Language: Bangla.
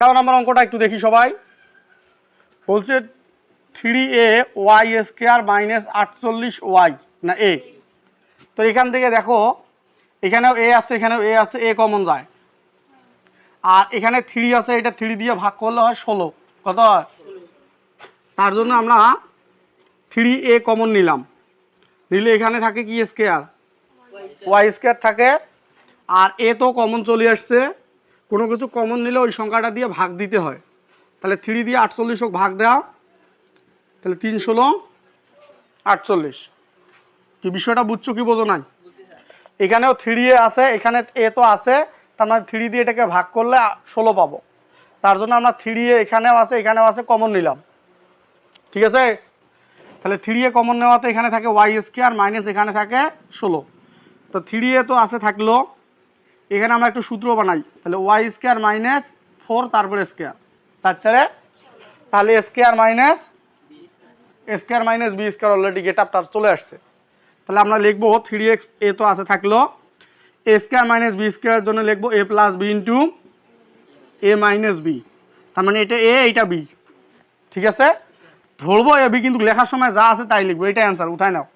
এগারো নম্বর অঙ্কটা একটু দেখি সবাই। বলছে three A Y square minus আটচল্লিশ ওয়াই, না এ। তো এখান থেকে দেখো, এখানেও এ আছে, এখানেও এ আছে, এ কমন যায়। আর এখানে থ্রি আছে, এটা থ্রি দিয়ে ভাগ করলে হয় ষোলো। কত হয়? তার জন্য আমরা থ্রি এ কমন নিলাম। নিলে এখানে থাকে কি স্কোয়ার? ওয়াই স্কোয়ার থাকে। আর এ তো কমন চলে আসছে। কোনো কিছু কমন নিলে ওই সংখ্যাটা দিয়ে ভাগ দিতে হয়। তাহলে থ্রি দিয়ে আটচল্লিশ হোক ভাগ দেওয়া, তাহলে তিন ষোলো, আটচল্লিশ। কি বিষয়টা বুঝছ কি বোঝো নাই? এখানেও থ্রি এ আছে, এখানে এ তো আছে, তার মানে থ্রি দিয়ে এটাকে ভাগ করলে ষোলো পাবো। তার জন্য আমরা থ্রি এ এখানেও আছে এখানেও আছে কমন নিলাম। ঠিক আছে? তাহলে থ্রি এ কমন নেওয়াতে এখানে থাকে ওয়াই স্কোয়ার মাইনাস এখানে থাকে ষোলো। তো থ্রি এ তো আছে থাকল এখানে আমরা একটু সূত্র বানাই। তাহলে ওয়াই স্কোয়ার মাইনাস ফোর তারপরে স্কোয়ার চার চারে তাহলে square minus square minus B square already gate আপটার চলে আসছে। তাহলে আমরা লিখব থ্রি এক্স এ তো আছে থাকল। এ স্কোয়ার মাইনাস বি স্কোয়ারের জন্য লিখব A plus B into A minus B তার মানে এটা এ এইটা বি ঠিক আছে? ধরবো এ বি কিন্তু লেখার সময় যা আছে তাই লিখব, এটাই অ্যান্সার উঠায় নাও।